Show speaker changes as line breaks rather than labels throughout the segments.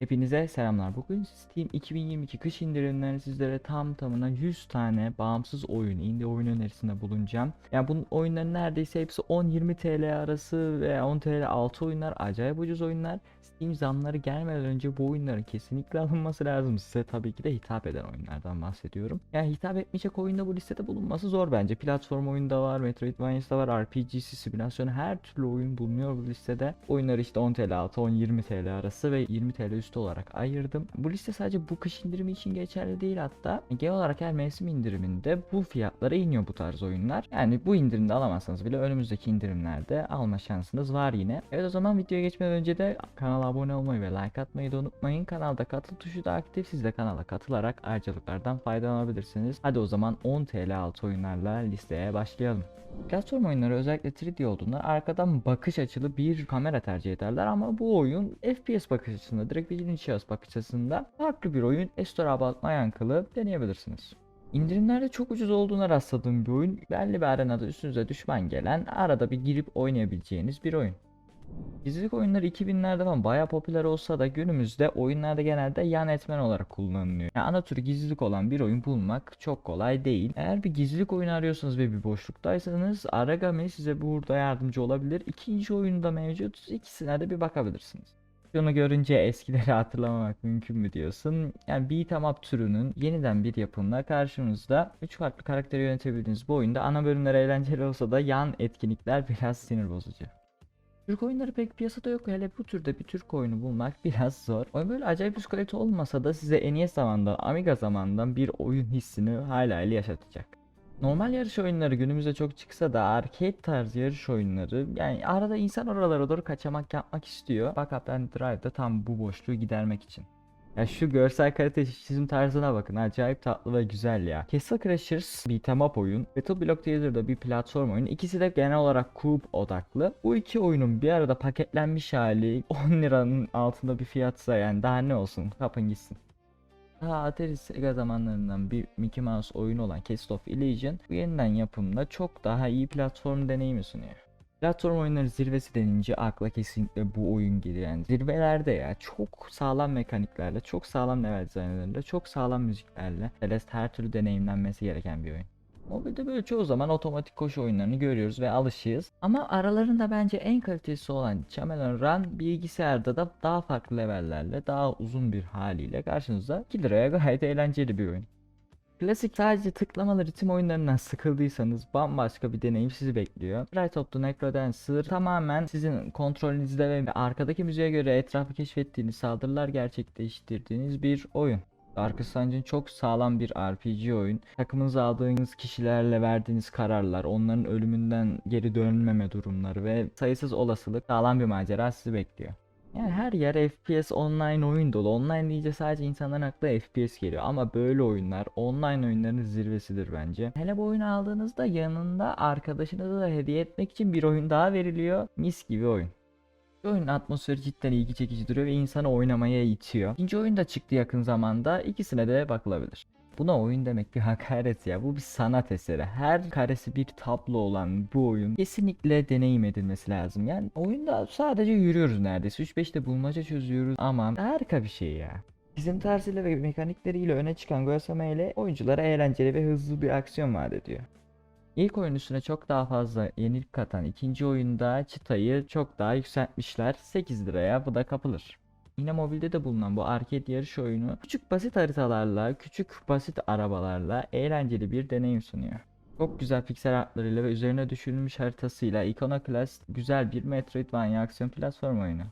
Hepinize selamlar. Bugün Steam 2022 kış indirimlerini sizlere tam tamına 100 tane bağımsız oyun, indie oyun önerisinde bulunacağım. Yani bunun oyunların neredeyse hepsi 10-20 TL arası veya 10 TL altı oyunlar, acayip ucuz oyunlar. Steam zamları gelmeden önce bu oyunların kesinlikle alınması lazım. Size tabii ki de hitap eden oyunlardan bahsediyorum. Yani hitap etmeyecek oyunda bu listede bulunması zor bence. Platform oyunda var, Metroidvania'da var, RPG'si, simülasyon her türlü oyun bulunuyor bu listede. Oyunları işte 10 TL altı, 10-20 TL arası ve 20 TL üstü olarak ayırdım. Bu liste sadece bu kış indirimi için geçerli değil hatta. Genel olarak her mevsim indiriminde bu fiyatlara iniyor bu tarz oyunlar. Yani bu indirimde alamazsanız bile önümüzdeki indirimlerde alma şansınız var yine. Evet o zaman videoya geçmeden önce de kanala abone olmayı ve like atmayı da unutmayın. Kanalda katıl tuşu da aktif. Siz de kanala katılarak ayrıcalıklardan faydalanabilirsiniz. Hadi o zaman 10 TL altı oyunlarla listeye başlayalım. Platform oyunları özellikle 3D olduğunda arkadan bakış açılı bir kamera tercih ederler ama bu oyun FPS bakış açısında, direkt birinci şahıs bakış açısında farklı bir oyun. Estore About My Uncle'ı deneyebilirsiniz. İndirimlerde çok ucuz olduğuna rastladığım bir oyun. Belli bir arenada üstünüze düşman gelen arada bir girip oynayabileceğiniz bir oyun. Gizlilik oyunları 2000'lerde falan bayağı popüler olsa da günümüzde oyunlarda genelde yan etmen olarak kullanılıyor. Yani ana tür gizlilik olan bir oyun bulmak çok kolay değil. Eğer bir gizlilik oyunu arıyorsanız ve bir boşluktaysanız Aragami size burada yardımcı olabilir. İkinci oyunu da mevcut. İkisine de bir bakabilirsiniz. Şunu görünce eskileri hatırlamamak mümkün mü diyorsun? Yani beat'em up türünün yeniden bir yapımla karşınızda 3 farklı karakteri yönetebildiğiniz bu oyunda ana bölümler eğlenceli olsa da yan etkinlikler biraz sinir bozucu. Türk oyunları pek piyasada yok. Hele bu türde bir Türk oyunu bulmak biraz zor. Oyun böyle acayip üst kalite olmasa da size NES zamanından, Amiga zamanından bir oyun hissini hala ile yaşatacak. Normal yarış oyunları günümüzde çok çıksa da arcade tarzı yarış oyunları yani arada insan oralara doğru kaçamak yapmak istiyor. Backup and Drive'da tam bu boşluğu gidermek için. Ya şu görsel kalite çizim tarzına bakın. Acayip tatlı ve güzel ya. Castle Crashers beat'em up oyun. Battle Block Theater'da bir platform oyun. İkisi de genel olarak kup odaklı. Bu iki oyunun bir arada paketlenmiş hali 10 liranın altında bir fiyatsa yani daha ne olsun kapın gitsin. Daha Atari Sega zamanlarından bir Mickey Mouse oyunu olan Castle of Illusion bu yeniden yapımda çok daha iyi platform deneyimi sunuyor. Platform oyunları zirvesi denince akla kesinlikle bu oyun geliyor yani zirvelerde ya çok sağlam mekaniklerle, çok sağlam level dizaynlarıyla, çok sağlam müziklerle Celeste her türlü deneyimlenmesi gereken bir oyun. Mobilde böyle çoğu zaman otomatik koşu oyunlarını görüyoruz ve alışığız. Ama aralarında bence en kalitesi olan Chameleon Run bilgisayarda da daha farklı levellerle, daha uzun bir haliyle karşınızda 2 liraya gayet eğlenceli bir oyun. Klasik sadece tıklamalı ritim oyunlarından sıkıldıysanız bambaşka bir deneyim sizi bekliyor. Right of the Necrodancer tamamen sizin kontrolünüzde ve arkadaki müziğe göre etrafı keşfettiğiniz saldırılar gerçekleştirdiğiniz bir oyun. Darkest Dungeon çok sağlam bir RPG oyun. Takımınıza aldığınız kişilerle verdiğiniz kararlar, onların ölümünden geri dönmeme durumları ve sayısız olasılık sağlam bir macera sizi bekliyor. Yani her yer FPS online oyun dolu. Online deyince sadece insanların aklına FPS geliyor ama böyle oyunlar online oyunların zirvesidir bence. Hele bu oyunu aldığınızda yanında arkadaşınıza da hediye etmek için bir oyun daha veriliyor. Mis gibi oyun. Bu oyunun atmosferi cidden ilgi çekici duruyor ve insanı oynamaya itiyor. İkinci oyun da çıktı yakın zamanda. İkisine de bakılabilir. Buna oyun demek bir hakaret ya. Bu bir sanat eseri. Her karesi bir tablo olan bu oyun kesinlikle deneyim edilmesi lazım. Yani oyunda sadece yürüyoruz neredeyse. 3-5'te bulmaca çözüyoruz ama harika bir şey ya. Çizim tarzıyla ve mekanikleriyle öne çıkan Gosame ile oyunculara eğlenceli ve hızlı bir aksiyon vaat ediyor. İlk oyun üstüne çok daha fazla yenilik katan ikinci oyunda çıtayı çok daha yükseltmişler. 8 liraya bu da kapılır. Yine mobilde de bulunan bu arcade yarış oyunu küçük basit haritalarla, küçük basit arabalarla eğlenceli bir deneyim sunuyor. Çok güzel piksel artlarıyla ve üzerine düşünülmüş haritasıyla Iconoclast güzel bir Metroidvania aksiyon platform oyunu.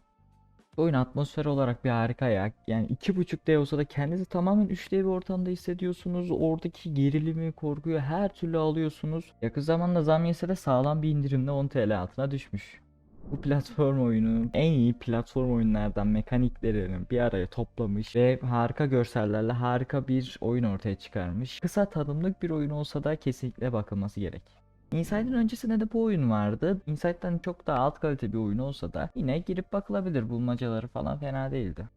Bu oyun atmosfer olarak bir harika ya. Yani 2.5D olsa da kendinizi tamamen 3D bir ortamda hissediyorsunuz. Oradaki gerilimi, korkuyu her türlü alıyorsunuz. Yakın zamanda zam yese de sağlam bir indirimle 10 TL altına düşmüş. Bu platform oyunu en iyi platform oyunlardan mekaniklerini bir araya toplamış ve harika görsellerle harika bir oyun ortaya çıkarmış. Kısa tadımlık bir oyun olsa da kesinlikle bakılması gerek. Inside'ın öncesinde de bu oyun vardı. Inside'dan çok daha alt kalite bir oyun olsa da yine girip bakılabilir. Bulmacaları falan fena değildi.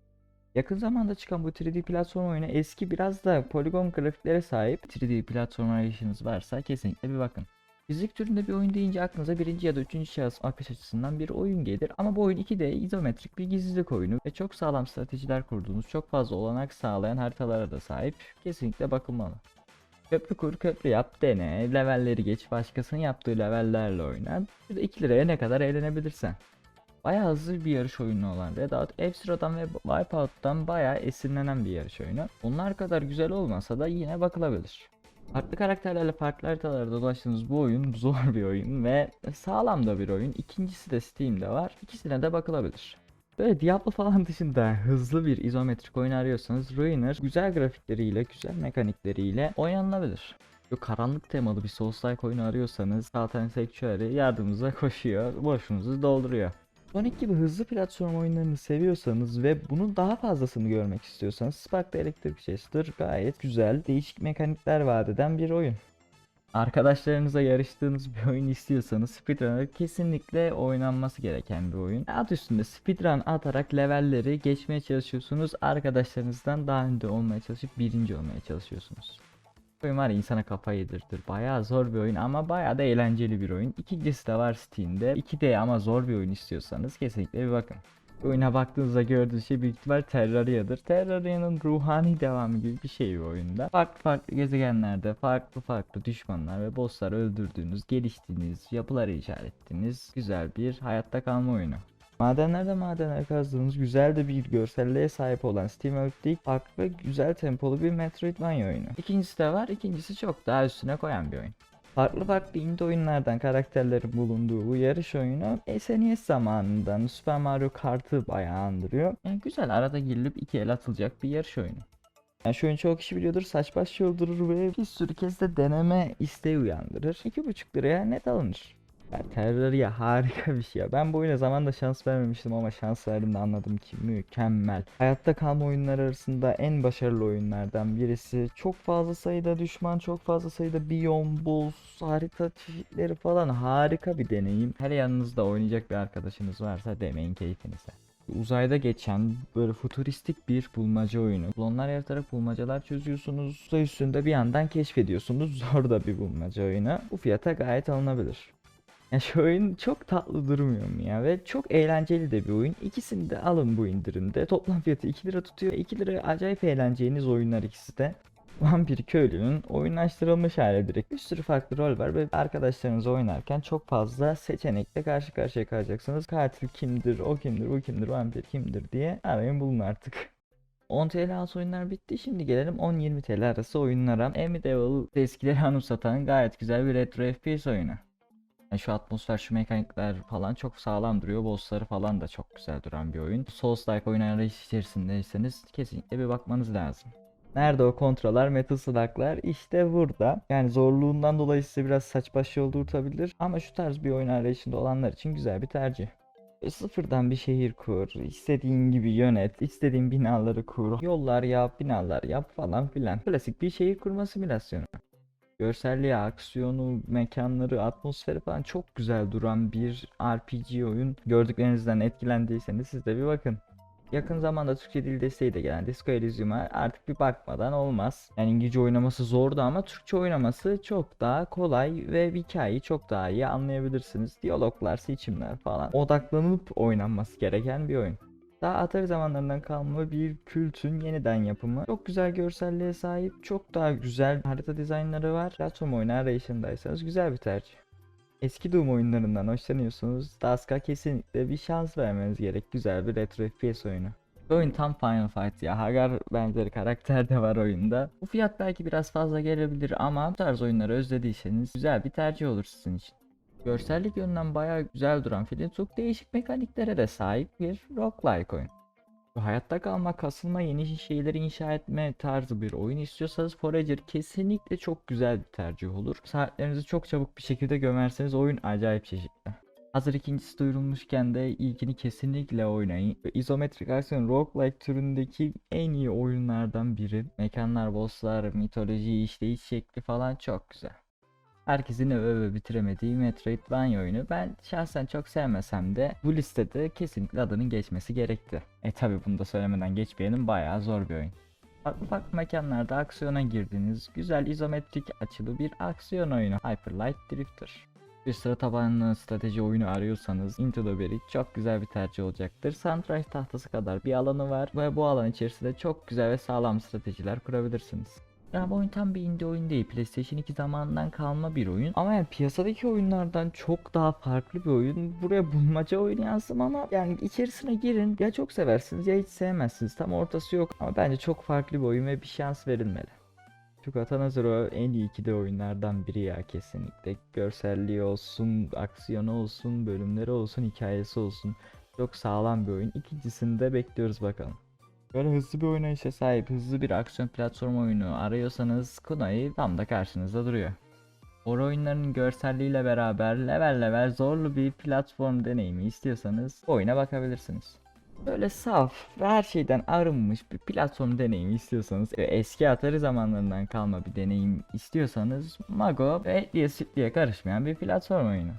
Yakın zamanda çıkan bu 3D platform oyunu eski biraz da poligon grafiklere sahip 3D platform arayışınız varsa kesinlikle bir bakın. Fizik türünde bir oyun deyince aklınıza birinci ya da üçüncü şahıs akış açısından bir oyun gelir ama bu oyun 2D izometrik bir gizlilik oyunu ve çok sağlam stratejiler kurduğunuz çok fazla olanak sağlayan haritalara da sahip kesinlikle bakılmalı. Köprü kur, köprü yap, dene, levelleri geç, başkasının yaptığı levellerle oyna. Bir de 2 liraya ne kadar eğlenebilirsen. Bayağı hızlı bir yarış oyunu olan Redout, F-Zero'dan ve Wipeout'tan bayağı esinlenen bir yarış oyunu. Onlar kadar güzel olmasa da yine bakılabilir. Farklı karakterlerle farklı haritalarda dolaştığınız bu oyun zor bir oyun ve sağlam da bir oyun. İkincisi de Steam'de var. İkisine de bakılabilir. Böyle Diablo falan dışında hızlı bir izometrik oyun arıyorsanız Ruiner güzel grafikleriyle, güzel mekanikleriyle oynanılabilir. Böyle karanlık temalı bir Souls-like oyunu arıyorsanız Satan Sanctuary yardımınıza koşuyor, boşunuzu dolduruyor. Sonic gibi hızlı platform oyunlarını seviyorsanız ve bunun daha fazlasını görmek istiyorsanız Spark'ta Electric Chester gayet güzel, değişik mekanikler vaat eden bir oyun. Arkadaşlarınıza yarıştığınız bir oyun istiyorsanız Speedrunner kesinlikle oynanması gereken bir oyun. Adı üstünde speedrun atarak levelleri geçmeye çalışıyorsunuz. Arkadaşlarınızdan daha önde olmaya çalışıp birinci olmaya çalışıyorsunuz. Oyun var insana kafa yedirtir. Bayağı zor bir oyun ama bayağı da eğlenceli bir oyun. İkincisi de var Steam'de. 2D ama zor bir oyun istiyorsanız kesinlikle bir bakın. Oyuna baktığınızda gördüğünüz şey büyük ihtimal Terraria'dır. Terraria'nın ruhani devamı gibi bir şey bir oyunda. Farklı farklı gezegenlerde farklı farklı düşmanlar ve bosslar öldürdüğünüz, geliştiğiniz, yapıları icat ettiğiniz güzel bir hayatta kalma oyunu. Madenlerde madenler kazdığınız güzel de bir görselliğe sahip olan Steam Earth'te farklı ve güzel tempolu bir Metroidvania oyunu. İkincisi de var, ikincisi çok daha üstüne koyan bir oyun. Farklı farklı indie oyunlardan karakterlerin bulunduğu bu yarış oyunu SNES zamanından Super Mario Kart'ı bayağı andırıyor. Yani güzel arada girilip iki el atılacak bir yarış oyunu. Yani şu oyunu çoğu kişi biliyordur saç baş yoldurur ve bir sürü kez de deneme isteği uyandırır. 2,5 liraya net alınır. Ya Terraria harika bir şey ya. Ben bu oyuna zamanında şans vermemiştim ama şans verdiğimde anladım ki mükemmel. Hayatta kalma oyunları arasında en başarılı oyunlardan birisi. Çok fazla sayıda düşman, çok fazla sayıda biyom, boss, harita çeşitleri falan harika bir deneyim. Hele yanınızda oynayacak bir arkadaşınız varsa demeyin keyfinize. Uzayda geçen böyle futuristik bir bulmaca oyunu. Klonlar yaratarak bulmacalar çözüyorsunuz. Uzay üstünde bir yandan keşfediyorsunuz. Zor da bir bulmaca oyunu. Bu fiyata gayet alınabilir. Ya şu oyun çok tatlı durmuyor mu ya ve çok eğlenceli de bir oyun. İkisini de alın bu indirimde. Toplam fiyatı 2 lira tutuyor. 2 lira acayip eğleneceğiniz oyunlar ikisi de. Vampir köylünün oyunlaştırılmış hali direkt. Bir sürü farklı rol var ve arkadaşlarınızla oynarken çok fazla seçenekle karşı karşıya kalacaksınız. Katil kimdir, o kimdir, bu kimdir, vampir kimdir diye arayın bulun artık. 10 TL arası oyunlar bitti. Şimdi gelelim 10-20 TL arası oyunlara. Medieval eskileri anımsatan gayet güzel bir retro FPS oyunu. Yani şu atmosfer, şu mekanikler falan çok sağlam duruyor. Bossları falan da çok güzel duran bir oyun. Souls-like oyun arayış içerisindeyseniz kesinlikle bir bakmanız lazım. Nerede o kontroller, Metal Slug'lar? İşte burada. Yani zorluğundan dolayı size biraz saç baş yoldurtabilir. Ama şu tarz bir oyun arayışında olanlar için güzel bir tercih. Sıfırdan bir şehir kur, istediğin gibi yönet, istediğin binaları kur, yollar yap, binalar yap falan filan. Klasik bir şehir kurma simülasyonu. Görselliği, aksiyonu, mekanları, atmosferi falan çok güzel duran bir RPG oyun. Gördüklerinizden etkilendiyseniz siz de bir bakın. Yakın zamanda Türkçe dil desteği de gelen Disco Elysium'a artık bir bakmadan olmaz. Yani İngilizce oynaması zordu ama Türkçe oynaması çok daha kolay ve hikayeyi çok daha iyi anlayabilirsiniz. Diyaloglar, seçimler falan odaklanıp oynanması gereken bir oyun. Daha Atari zamanlarından kalma bir kültün yeniden yapımı. Çok güzel görselliğe sahip, çok daha güzel harita dizaynları var. Platform oyunu arayışındaysanız güzel bir tercih. Eski Doom oyunlarından hoşlanıyorsunuz. Dusk'a kesinlikle bir şans vermeniz gerek. Güzel bir retro FPS oyunu. Bu oyun tam Final Fight ya. Hagar benzeri karakter de var oyunda. Bu fiyat belki biraz fazla gelebilir ama bu tarz oyunları özlediyseniz güzel bir tercih olur sizin için. Görsellik yönünden bayağı güzel duran film çok değişik mekaniklere de sahip bir roguelike oyun. Bu hayatta kalma, kasılma, yeni şeyleri inşa etme tarzı bir oyun istiyorsanız Forager kesinlikle çok güzel bir tercih olur. Saatlerinizi çok çabuk bir şekilde gömerseniz oyun acayip çeşitli. Hazır ikincisi duyurulmuşken de ilkini kesinlikle oynayın. İzometrik aksiyon roguelike türündeki en iyi oyunlardan biri. Mekanlar, bosslar, mitoloji, işleyiş şekli falan çok güzel. Herkesin öve öve bitiremediği Metroidvania oyunu ben şahsen çok sevmesem de bu listede kesinlikle adının geçmesi gerekti. E tabi bunu da söylemeden geçmeyelim bayağı zor bir oyun. Farklı farklı mekanlarda aksiyona girdiğiniz güzel izometrik açılı bir aksiyon oyunu Hyper Light Drifter. Bir sıra tabanlı strateji oyunu arıyorsanız Into the Bridge çok güzel bir tercih olacaktır. Satranç tahtası kadar bir alanı var ve bu alan içerisinde çok güzel ve sağlam stratejiler kurabilirsiniz. Ya bu oyun tam bir indie oyun değil. PlayStation 2 zamanından kalma bir oyun. Ama yani piyasadaki oyunlardan çok daha farklı bir oyun. Buraya bulmaca oyunu yazdım ama yani içerisine girin. Ya çok seversiniz ya hiç sevmezsiniz. Tam ortası yok. Ama bence çok farklı bir oyun ve bir şans verilmeli. Çünkü Atanazero en iyi 2D oyunlardan biri ya kesinlikle. Görselliği olsun, aksiyonu olsun, bölümleri olsun, hikayesi olsun. Çok sağlam bir oyun. İkincisini de bekliyoruz bakalım. Böyle hızlı bir oynayışa sahip hızlı bir aksiyon platform oyunu arıyorsanız Kunai tam da karşınızda duruyor. Horror oyunlarının görselliğiyle beraber level level zorlu bir platform deneyimi istiyorsanız oyuna bakabilirsiniz. Böyle saf ve her şeyden arınmış bir platform deneyimi istiyorsanız eski Atari zamanlarından kalma bir deneyim istiyorsanız Mago ve etliye sütlüye karışmayan bir platform oyunu.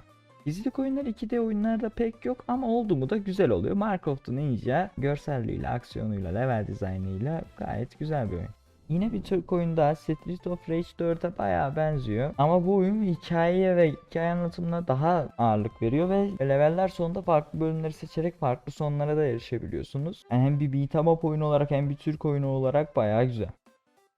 Gizlilik oyunları 2D oyunlarda pek yok ama oldu mu da güzel oluyor. Mark of the Ninja görselliğiyle, aksiyonuyla, level dizaynıyla gayet güzel bir oyun. Yine bir Türk oyunu daha Street of Rage 4'e bayağı benziyor. Ama bu oyun hikayeye ve hikaye anlatımına daha ağırlık veriyor ve leveller sonunda farklı bölümleri seçerek farklı sonlara da erişebiliyorsunuz. Yani hem bir beat'em up oyunu olarak hem bir Türk oyunu olarak bayağı güzel.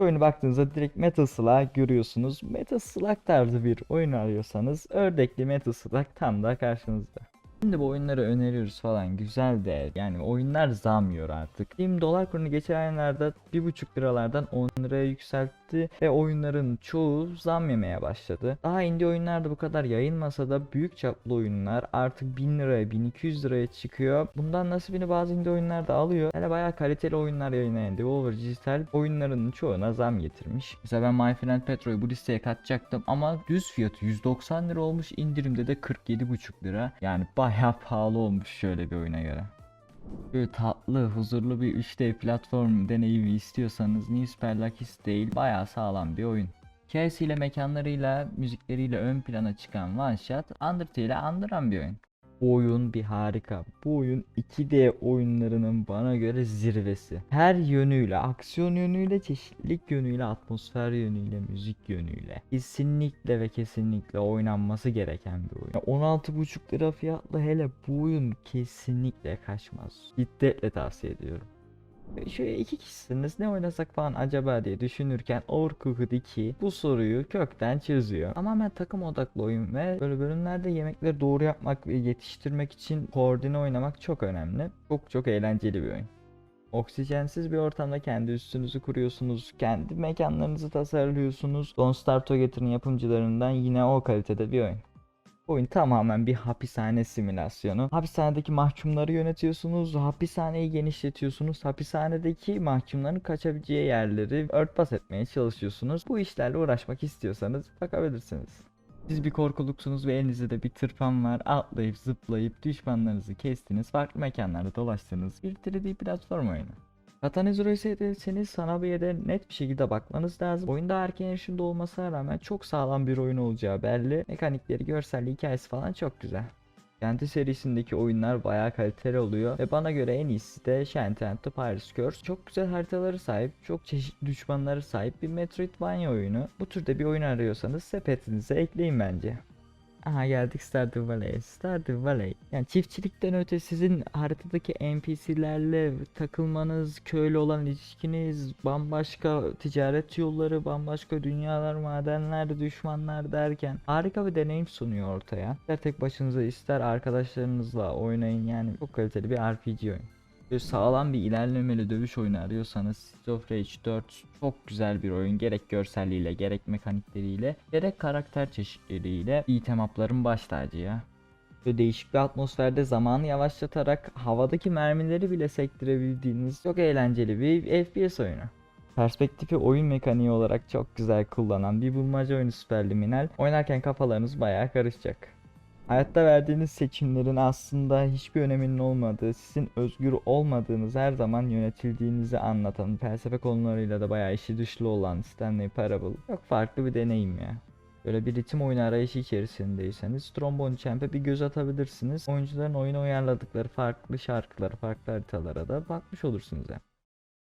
Oyunu baktığınızda direkt Metal Slug görüyorsunuz. Metal Slug tarzı bir oyun arıyorsanız ördekli Metal Slug tam da karşınızda. Şimdi bu oyunları öneriyoruz falan güzel de yani oyunlar zam yiyor artık. Steam dolar kurunu geçen aylarda 1.5 liralardan 10 liraya yükseltti ve oyunların çoğu zam yemeye başladı. Daha indie oyunlar da bu kadar yayılmasa da büyük çaplı oyunlar artık 1000 liraya 1200 liraya çıkıyor. Bundan nasibini bazı indie oyunlar da alıyor. Hele bayağı kaliteli oyunlar yayınlayan Devolver Digital oyunlarının çoğuna zam getirmiş. Mesela ben My Friend Petro'yu bu listeye katacaktım ama düz fiyatı 190 lira olmuş indirimde de 47,5 lira. Yani bayağı pahalı olmuş şöyle bir oyuna göre. Böyle tatlı, huzurlu bir 3D platform deneyimi istiyorsanız New Super Lucky değil bayağı sağlam bir oyun. Hikayesiyle, mekanlarıyla, müzikleriyle ön plana çıkan One Shot, Undertale'i andıran bir oyun. Bu oyun bir harika. Bu oyun 2D oyunlarının bana göre zirvesi. Her yönüyle, aksiyon yönüyle, çeşitlilik yönüyle, atmosfer yönüyle, müzik yönüyle. Kesinlikle ve kesinlikle oynanması gereken bir oyun. Ya 16,5 lira fiyatla hele bu oyun kesinlikle kaçmaz. Şiddetle tavsiye ediyorum. Şöyle iki kişisiniz ne oynasak falan acaba diye düşünürken Overcooked 2 bu soruyu kökten çözüyor. Tamamen takım odaklı oyun ve böyle bölümlerde yemekleri doğru yapmak ve yetiştirmek için koordine oynamak çok önemli. Çok çok eğlenceli bir oyun. Oksijensiz bir ortamda kendi üstünüzü kuruyorsunuz, kendi mekanlarınızı tasarlıyorsunuz. Don't Starve Together'ın yapımcılarından yine o kalitede bir oyun. Oyun tamamen bir hapishane simülasyonu. Hapishanedeki mahkumları yönetiyorsunuz, hapishaneyi genişletiyorsunuz, hapishanedeki mahkumların kaçabileceği yerleri örtbas etmeye çalışıyorsunuz. Bu işlerle uğraşmak istiyorsanız bakabilirsiniz. Siz bir korkuluksunuz ve elinizde de bir tırpan var. Atlayıp zıplayıp düşmanlarınızı kestiniz. Farklı mekanlarda dolaştığınız bir 3D platform oyunu. Katanizoro'yu seyrederseniz Sanabi'ye de net bir şekilde bakmanız lazım. Oyunda erken erişimde olmasına rağmen çok sağlam bir oyun olacağı belli. Mekanikleri, görselliği, hikayesi falan çok güzel. Shanty serisindeki oyunlar bayağı kaliteli oluyor ve bana göre en iyisi de Shanty and the Pirates Curse. Çok güzel haritaları sahip, çok çeşitli düşmanları sahip bir Metroidvania oyunu. Bu türde bir oyun arıyorsanız sepetinize ekleyin bence. Aha geldik Stardew Valley. Stardew Valley. Yani çiftçilikten öte sizin haritadaki NPC'lerle takılmanız, köylü olan ilişkiniz, bambaşka ticaret yolları, bambaşka dünyalar, madenler, düşmanlar derken harika bir deneyim sunuyor ortaya. İster tek başınıza ister arkadaşlarınızla oynayın yani çok kaliteli bir RPG oyun. Böyle sağlam bir ilerlemeli dövüş oyunu arıyorsanız Street of Rage 4 çok güzel bir oyun. Gerek görselliğiyle, gerek mekanikleriyle, gerek karakter çeşitliliğiyle beat'em up'ların baş tacı ya. Böyle değişik bir atmosferde zamanı yavaşlatarak havadaki mermileri bile sektirebildiğiniz çok eğlenceli bir FPS oyunu. Perspektifi oyun mekaniği olarak çok güzel kullanan bir bulmaca oyunu Superliminal. Oynarken kafalarınız bayağı karışacak. Hayatta verdiğiniz seçimlerin aslında hiçbir öneminin olmadığı, sizin özgür olmadığınız her zaman yönetildiğinizi anlatan, felsefe konularıyla da bayağı işi dışlı olan Stanley Parable çok farklı bir deneyim ya. Böyle bir ritim oyunu arayışı içerisindeyseniz Trombone Champ'e bir göz atabilirsiniz. Oyuncuların oyuna uyarladıkları farklı şarkılara, farklı haritalara da bakmış olursunuz hem.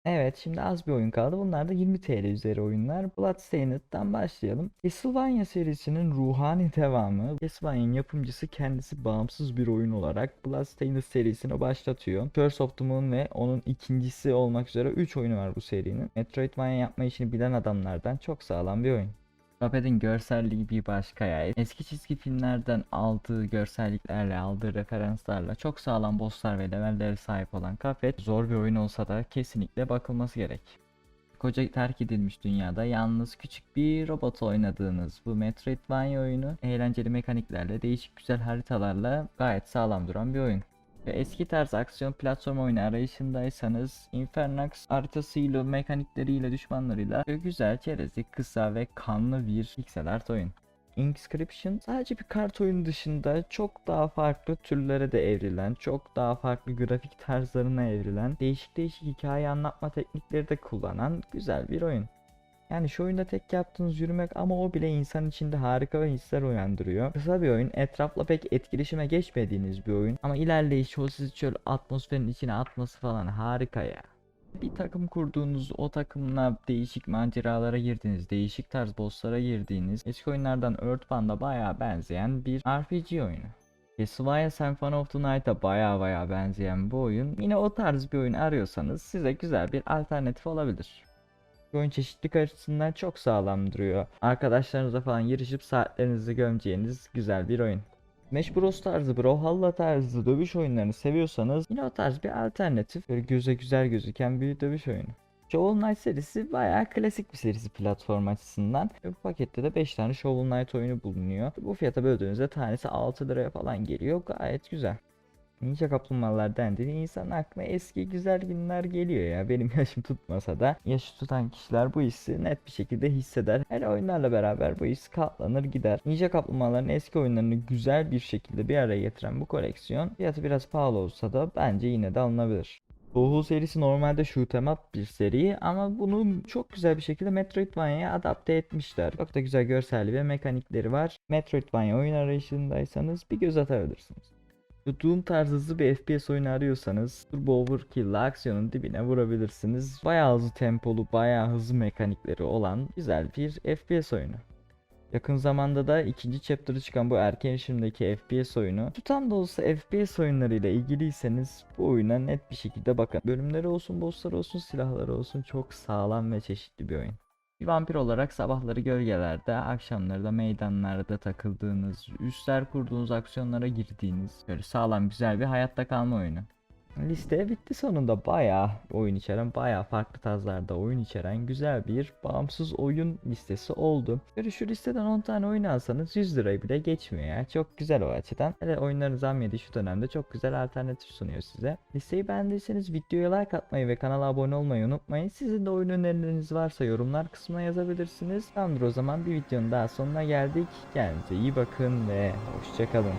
Evet şimdi az bir oyun kaldı. Bunlar da 20 TL üzeri oyunlar. Bloodstained'dan başlayalım. Castlevania serisinin ruhani devamı. Castlevania'nın yapımcısı kendisi bağımsız bir oyun olarak Bloodstained serisini başlatıyor. Curse of the Moon ve onun ikincisi olmak üzere 3 oyunu var bu serinin. Metroidvania yapma işini bilen adamlardan çok sağlam bir oyun. Cuphead'in görselliği bir başka ya. Eski çizgi filmlerden aldığı görselliklerle, aldığı referanslarla çok sağlam bosslar ve levelleri sahip olan Cuphead zor bir oyun olsa da kesinlikle bakılması gerek. Koca terk edilmiş dünyada yalnız küçük bir robot oynadığınız bu Metroidvania oyunu eğlenceli mekaniklerle, değişik güzel haritalarla gayet sağlam duran bir oyun. Ve eski tarz aksiyon platform oyunu arayışındaysanız Infernax haritasıyla, mekanikleriyle, düşmanlarıyla güzel, çerezlik, kısa ve kanlı bir pixel art oyun. Inscription sadece bir kart oyunu dışında çok daha farklı türlere de evrilen, çok daha farklı grafik tarzlarına evrilen, değişik değişik hikaye anlatma teknikleri de kullanan güzel bir oyun. Yani şu oyunda tek yaptığınız yürümek ama o bile insan içinde harika ve hisler uyandırıyor. Kısa bir oyun, etrafla pek etkileşime geçmediğiniz bir oyun ama ilerleyiş o sizi şöyle atmosferin içine atması falan harika ya. Bir takım kurduğunuz, o takımla değişik maceralara girdiğiniz, değişik tarz bosslara girdiğiniz, eski oyunlardan Earthbound'a bayağı benzeyen bir RPG oyunu. Castlevania Symphony of the Night'a baya baya benzeyen bu oyun, yine o tarz bir oyun arıyorsanız size güzel bir alternatif olabilir. Oyun çeşitlilik açısından çok sağlam duruyor. Arkadaşlarınızla falan yarışıp saatlerinizi gömeceğiniz güzel bir oyun. Smash Bros tarzı, Brawlhalla tarzı dövüş oyunlarını seviyorsanız yine o tarz bir alternatif. Böyle göze güzel gözüken bir dövüş oyunu. Shovel Knight serisi bayağı klasik bir serisi platform açısından. Bu pakette de 5 tane Shovel Knight oyunu bulunuyor. Bu fiyata böldüğünüzde tanesi 6 liraya falan geliyor. Gayet güzel. Ninja kaplumbağalar dendiğinde insan aklına eski güzel günler geliyor ya. Benim yaşım tutmasa da yaşı tutan kişiler bu hissi net bir şekilde hisseder. Hele oyunlarla beraber bu his katlanır gider. Ninja kaplumbağaların eski oyunlarını güzel bir şekilde bir araya getiren bu koleksiyon fiyatı biraz pahalı olsa da bence yine de alınabilir. Doğu serisi normalde shoot 'em up bir seri ama bunu çok güzel bir şekilde Metroidvania'ya adapte etmişler. Çok da güzel görselli ve mekanikleri var. Metroidvania oyun arayışındaysanız bir göz atabilirsiniz. Doom tarzı bir FPS oyunu arıyorsanız Turbo Overkill'le aksiyonun dibine vurabilirsiniz. Bayağı hızlı tempolu, bayağı hızlı mekanikleri olan güzel bir FPS oyunu. Yakın zamanda da ikinci chapter'ı çıkan bu erken erişimdeki FPS oyunu tutan da olsa FPS oyunlarıyla ilgiliyseniz bu oyuna net bir şekilde bakın. Bölümleri olsun, bosslar olsun, silahları olsun çok sağlam ve çeşitli bir oyun. Bir vampir olarak sabahları gölgelerde, akşamları da meydanlarda takıldığınız, üstler kurduğunuz aksiyonlara girdiğiniz, böyle sağlam güzel bir hayatta kalma oyunu. Liste bitti sonunda bayağı oyun içeren, bayağı farklı tarzlarda oyun içeren güzel bir bağımsız oyun listesi oldu. Böyle şu listeden 10 tane oyun alsanız 100 lirayı bile geçmiyor ya. Çok güzel o açıdan. Hele oyunların zam yediği şu dönemde çok güzel alternatif sunuyor size. Listeyi beğendiyseniz videoya like atmayı ve kanala abone olmayı unutmayın. Sizin de oyun önerileriniz varsa yorumlar kısmına yazabilirsiniz. Tamamdır o zaman bir videonun daha sonuna geldik. Kendinize iyi bakın ve hoşçakalın.